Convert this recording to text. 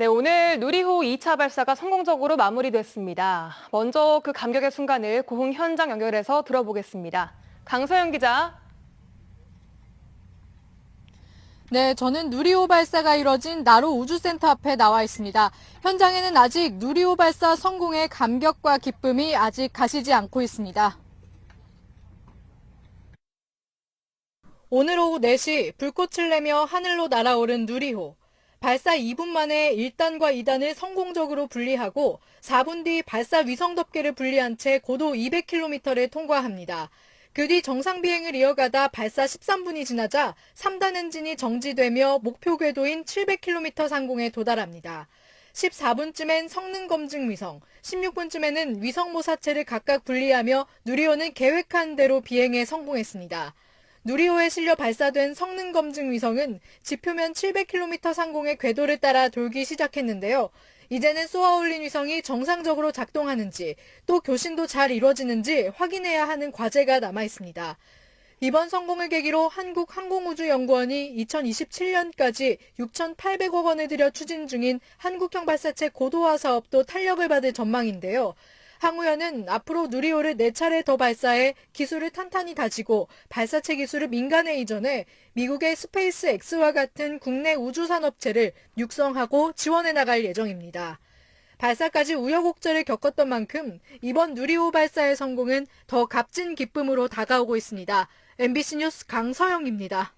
네, 오늘 누리호 2차 발사가 성공적으로 마무리됐습니다. 먼저 그 감격의 순간을 고흥 현장 연결해서 들어보겠습니다. 강서영 기자. 네, 저는 누리호 발사가 이뤄진 나로 우주센터 앞에 나와 있습니다. 현장에는 아직 누리호 발사 성공의 감격과 기쁨이 아직 가시지 않고 있습니다. 오늘 오후 4시 불꽃을 내며 하늘로 날아오른 누리호. 발사 2분 만에 1단과 2단을 성공적으로 분리하고 4분 뒤 발사 위성 덮개를 분리한 채 고도 200km를 통과합니다. 그 뒤 정상 비행을 이어가다 발사 13분이 지나자 3단 엔진이 정지되며 목표 궤도인 700km 상공에 도달합니다. 14분쯤엔 성능 검증 위성, 16분쯤에는 위성 모사체를 각각 분리하며 누리호는 계획한 대로 비행에 성공했습니다. 누리호에 실려 발사된 성능 검증 위성은 지표면 700km 상공의 궤도를 따라 돌기 시작했는데요. 이제는 쏘아올린 위성이 정상적으로 작동하는지 또 교신도 잘 이루어지는지 확인해야 하는 과제가 남아 있습니다. 이번 성공을 계기로 한국항공우주연구원이 2027년까지 6,800억 원을 들여 추진 중인 한국형 발사체 고도화 사업도 탄력을 받을 전망인데요. 항우연은 앞으로 누리호를 4차례 더 발사해 기술을 탄탄히 다지고 발사체 기술을 민간에 이전해 미국의 스페이스 X와 같은 국내 우주산업체를 육성하고 지원해 나갈 예정입니다. 발사까지 우여곡절을 겪었던 만큼 이번 누리호 발사의 성공은 더 값진 기쁨으로 다가오고 있습니다. MBC 뉴스 강서영입니다.